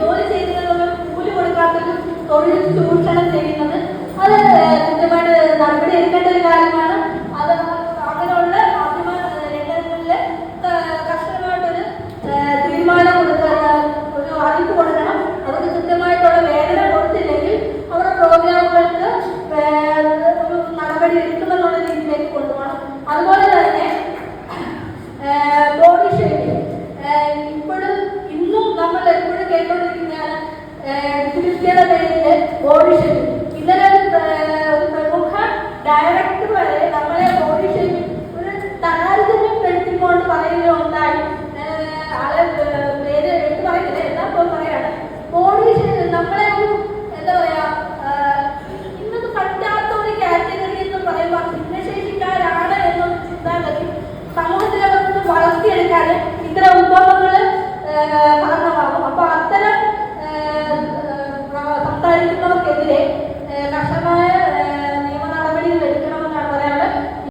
ജോലി ചെയ്യുന്നതിനും കൂലി കൊടുക്കാത്തതും തൊഴിൽ ചൂഷണം ചെയ്യുന്നത് അത് കൃത്യമായിട്ട് നടപടി എടുക്കേണ്ട ഒരു കാര്യമാണ്. അത് അങ്ങനെയുള്ള മാധ്യമ രംഗങ്ങളിൽ കർശനമായിട്ടൊരു തീരുമാനം കൊടുക്കാൻ ഒരു അറിയിപ്പ് കൊടുക്കണം. അവർക്ക് കൃത്യമായിട്ടുള്ള വേദന കൊടുത്തില്ലെങ്കിൽ അവരുടെ പ്രോഗ്രാമുകൾക്ക് ഒരു നടപടി എടുക്കുമെന്നുള്ള രീതിയിലേക്ക് കൊണ്ടുപോകണം. അതുപോലെ എപ്പോഴും കേട്ടുകൊണ്ടിരിക്കുന്നതാണ് പേരിൽ ബോഡി ഇന്നലെ ഒരു, പ്രമുഖ ഡയറക്ടർ വരെ നമ്മളെ ബോഡി ഒരു താരതമ്യപ്പെടുത്തിക്കൊണ്ട് പറയുകയുണ്ടായി പറയുന്ന ആളെ ഏഹ്, പേര് എടുത്ത് പറയുന്നില്ല എന്നാ ഇപ്പോൾ പറയാണ്. ബോഡി നമ്മളെ ഒരു എന്താ പറയാ ഏഹ്, ഇന്നത് പറ്റാത്ത ഒരു കാറ്റഗറി എന്ന് പറയുമ്പോൾ ഭിന്നശേഷിക്കാരാണ് എന്നൊരു ചിന്താഗതി സമൂഹത്തിലെ നമുക്ക് അത്തരം ഏഹ്,